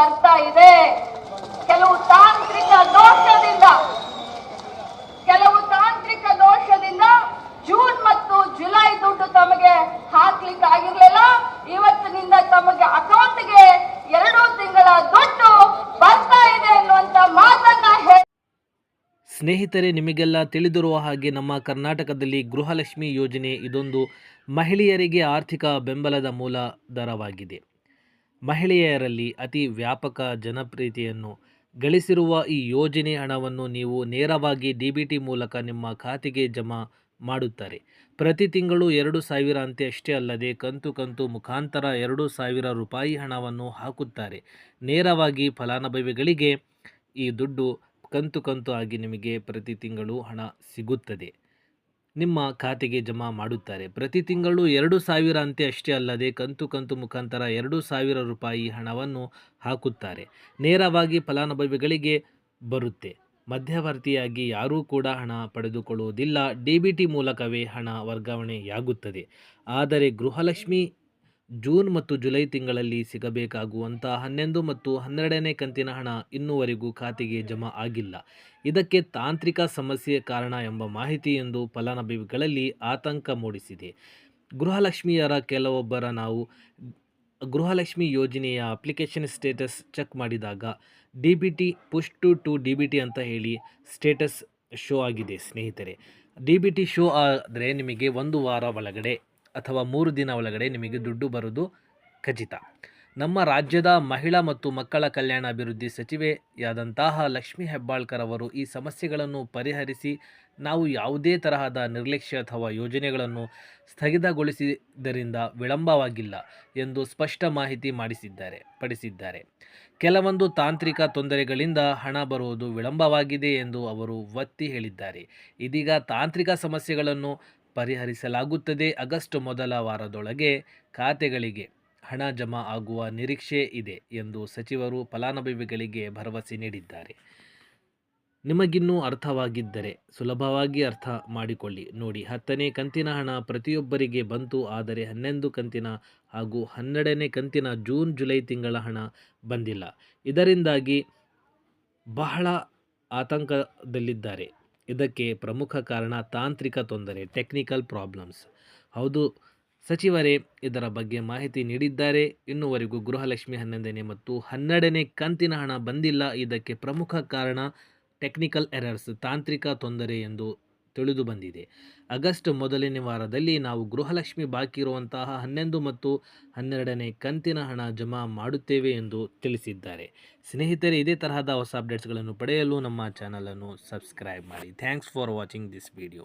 ಬರ್ತಾ ಇದೆ. ಕೆಲವು ತಾಂತ್ರಿಕ ದೋಷದಿಂದ, ಕೆಲವು ತಾಂತ್ರಿಕ ದೋಷದಿಂದ ಜೂನ್ ಮತ್ತು ಜುಲೈ ದುಡ್ಡು ತಮಗೆ ಹಾಕ್ಲಿಕ್ಕೆ ಆಗಿರ್ಲಿಲ್ಲ. ಇವತ್ತಿನಿಂದ ತಮಗೆ ಅಕೌಂಟ್ಗೆ ಎರಡು ತಿಂಗಳ ದುಡ್ಡು ಬರ್ತಾ ಇದೆ ಅನ್ನುವಂತ ಮಾತನ್ನ ಹೇಳಿ. ಸ್ನೇಹಿತರೆ, ನಿಮಗೆಲ್ಲ ತಿಳಿದಿರುವ ಹಾಗೆ ನಮ್ಮ ಕರ್ನಾಟಕದಲ್ಲಿ ಗೃಹಲಕ್ಷ್ಮಿ ಯೋಜನೆ ಇದೊಂದು ಮಹಿಳೆಯರಿಗೆ ಆರ್ಥಿಕ ಬೆಂಬಲದ ಮೂಲ ದರವಾಗಿದೆ. ಮಹಿಳೆಯರಲ್ಲಿ ಅತಿ ವ್ಯಾಪಕ ಜನಪ್ರಿಯತೆಯನ್ನು ಗಳಿಸಿರುವ ಈ ಯೋಜನೆ ಹಣವನ್ನು ನೀವು ನೇರವಾಗಿ ಡಿ ಬಿ ಟಿ ಮೂಲಕ ನಿಮ್ಮ ಖಾತೆಗೆ ಜಮಾ ಮಾಡುತ್ತಾರೆ. ಪ್ರತಿ ತಿಂಗಳು ಎರಡು ಸಾವಿರ ಅಂತೆ ಅಷ್ಟೇ ಅಲ್ಲದೆ ಕಂತು ಕಂತು ಮುಖಾಂತರ ಎರಡು ಸಾವಿರ ರೂಪಾಯಿ ಹಣವನ್ನು ಹಾಕುತ್ತಾರೆ. ನೇರವಾಗಿ ಫಲಾನುಭವಿಗಳಿಗೆ ಈ ದುಡ್ಡು ಕಂತು ಕಂತು ಆಗಿ ನಿಮಗೆ ಪ್ರತಿ ತಿಂಗಳು ಹಣ ಸಿಗುತ್ತದೆ. ನಿಮ್ಮ ಖಾತೆಗೆ ಜಮಾ ಮಾಡುತ್ತಾರೆ. ಪ್ರತಿ ತಿಂಗಳು ಎರಡು ಸಾವಿರ ಅಂತೆ ಅಷ್ಟೇ ಅಲ್ಲದೆ ಕಂತು ಕಂತು ಮುಖಾಂತರ ಎರಡು ಸಾವಿರ ರೂಪಾಯಿ ಹಣವನ್ನು ಹಾಕುತ್ತಾರೆ. ನೇರವಾಗಿ ಫಲಾನುಭವಿಗಳಿಗೆ ಬರುತ್ತೆ. ಮಧ್ಯವರ್ತಿಯಾಗಿ ಯಾರೂ ಕೂಡ ಹಣ ಪಡೆದುಕೊಳ್ಳುವುದಿಲ್ಲ. ಡಿ ಬಿ ಟಿ ಮೂಲಕವೇ ಹಣ ವರ್ಗಾವಣೆಯಾಗುತ್ತದೆ. ಆದರೆ ಗೃಹಲಕ್ಷ್ಮಿ ಜೂನ್ ಮತ್ತು ಜುಲೈ ತಿಂಗಳಲ್ಲಿ ಸಿಗಬೇಕಾಗುವಂಥ ಹನ್ನೊಂದು ಮತ್ತು ಹನ್ನೆರಡನೇ ಕಂತಿನ ಹಣ ಇನ್ನೂವರೆಗೂ ಖಾತೆಗೆ ಜಮಾ ಆಗಿಲ್ಲ. ಇದಕ್ಕೆ ತಾಂತ್ರಿಕ ಸಮಸ್ಯೆ ಕಾರಣ ಎಂಬ ಮಾಹಿತಿ ಎಂದು ಫಲಾನುಭವಿಗಳಲ್ಲಿ ಆತಂಕ ಮೂಡಿಸಿದೆ. ಗೃಹಲಕ್ಷ್ಮಿಯರ ಕೆಲವೊಬ್ಬರ ನಾವು ಗೃಹಲಕ್ಷ್ಮಿ ಯೋಜನೆಯ ಅಪ್ಲಿಕೇಶನ್ ಸ್ಟೇಟಸ್ ಚೆಕ್ ಮಾಡಿದಾಗ D B T push to to D B T ಅಂತ ಹೇಳಿ ಸ್ಟೇಟಸ್ ಶೋ ಆಗಿದೆ ಸ್ನೇಹಿತರೆ. ಡಿ ಬಿ ಟಿ ಶೋ ಆದರೆ ನಿಮಗೆ ಒಂದು ವಾರ ಒಳಗಡೆ ಅಥವಾ ಮೂರು ದಿನ ಒಳಗಡೆ ನಿಮಗೆ ದುಡ್ಡು ಬರೋದು ಖಚಿತ. ನಮ್ಮ ರಾಜ್ಯದ ಮಹಿಳಾ ಮತ್ತು ಮಕ್ಕಳ ಕಲ್ಯಾಣ ಅಭಿವೃದ್ಧಿ ಸಚಿವೆಯಾದಂತಹ ಲಕ್ಷ್ಮೀ ಹೆಬ್ಬಾಳ್ಕರ್ ಅವರು ಈ ಸಮಸ್ಯೆಗಳನ್ನು ಪರಿಹರಿಸಿ ನಾವು ಯಾವುದೇ ತರಹದ ನಿರ್ಲಕ್ಷ್ಯ ಅಥವಾ ಯೋಜನೆಗಳನ್ನು ಸ್ಥಗಿತಗೊಳಿಸಿದ್ದರಿಂದ ವಿಳಂಬವಾಗಿಲ್ಲ ಎಂದು ಸ್ಪಷ್ಟ ಮಾಹಿತಿ ಮಾಡಿಸಿದ್ದಾರೆ, ಪಡಿಸಿದ್ದಾರೆ. ಕೆಲವೊಂದು ತಾಂತ್ರಿಕ ತೊಂದರೆಗಳಿಂದ ಹಣ ಬರುವುದು ವಿಳಂಬವಾಗಿದೆ ಎಂದು ಅವರು ಒತ್ತಿ ಹೇಳಿದ್ದಾರೆ. ಇದೀಗ ತಾಂತ್ರಿಕ ಸಮಸ್ಯೆಗಳನ್ನು ಪರಿಹರಿಸಲಾಗುತ್ತದೆ ಆಗಸ್ಟ್ ಮೊದಲ ವಾರದೊಳಗೆ ಖಾತೆಗಳಿಗೆ ಹಣ ಜಮಾ ಆಗುವ ನಿರೀಕ್ಷೆ ಇದೆ ಎಂದು ಸಚಿವರು ಫಲಾನುಭವಿಗಳಿಗೆ ಭರವಸೆ ನೀಡಿದ್ದಾರೆ. ನಿಮಗಿನ್ನೂ ಅರ್ಥವಾಗಿದ್ದರೆ ಸುಲಭವಾಗಿ ಅರ್ಥ ಮಾಡಿಕೊಳ್ಳಿ. ನೋಡಿ, ಹತ್ತನೇ ಕಂತಿನ ಹಣ ಪ್ರತಿಯೊಬ್ಬರಿಗೆ ಬಂತು, ಆದರೆ ಹನ್ನೊಂದು ಕಂತಿನ ಹಾಗೂ ಹನ್ನೆರಡನೇ ಕಂತಿನ ಜೂನ್, ಜುಲೈ ತಿಂಗಳ ಹಣ ಬಂದಿಲ್ಲ. ಇದರಿಂದಾಗಿ ಬಹಳ ಆತಂಕದಲ್ಲಿದ್ದಾರೆ. ಇದಕ್ಕೆ ಪ್ರಮುಖ ಕಾರಣ ತಾಂತ್ರಿಕ ತೊಂದರೆ ಟೆಕ್ನಿಕಲ್ ಪ್ರಾಬ್ಲಮ್ಸ್ ಹೌದು, ಸಚಿವರೇ, ಇದರ ಬಗ್ಗೆ ಮಾಹಿತಿ ನೀಡಿದ್ದಾರೆ. ಇನ್ನುವರೆಗೂ ಗೃಹಲಕ್ಷ್ಮಿ ಹನ್ನೊಂದನೇ ಮತ್ತು ಹನ್ನೆರಡನೇ ಕಂತಿನ ಹಣ ಬಂದಿಲ್ಲ. ಇದಕ್ಕೆ ಪ್ರಮುಖ ಕಾರಣ ಟೆಕ್ನಿಕಲ್ ಎರರ್ಸ್ ತಾಂತ್ರಿಕ ತೊಂದರೆ ಎಂದು ತಿಳಿದು ಬಂದಿದೆ. ಆಗಸ್ಟ್ ಮೊದಲನೇ ವಾರದಲ್ಲಿ ನಾವು ಗೃಹಲಕ್ಷ್ಮಿ ಬಾಕಿ ಇರುವಂತಹ ಹನ್ನೊಂದು ಮತ್ತು ಹನ್ನೆರಡನೇ ಕಂತಿನ ಹಣ ಜಮಾ ಮಾಡುತ್ತೇವೆ ಎಂದು ತಿಳಿಸಿದ್ದಾರೆ. ಸ್ನೇಹಿತರೆ, ಇದೇ ತರಹದ ಹೊಸ ಅಪ್ಡೇಟ್ಸ್ಗಳನ್ನು ಪಡೆಯಲು ನಮ್ಮ ಚಾನಲನ್ನು ಸಬ್ಸ್ಕ್ರೈಬ್ ಮಾಡಿ. Thanks for watching this video.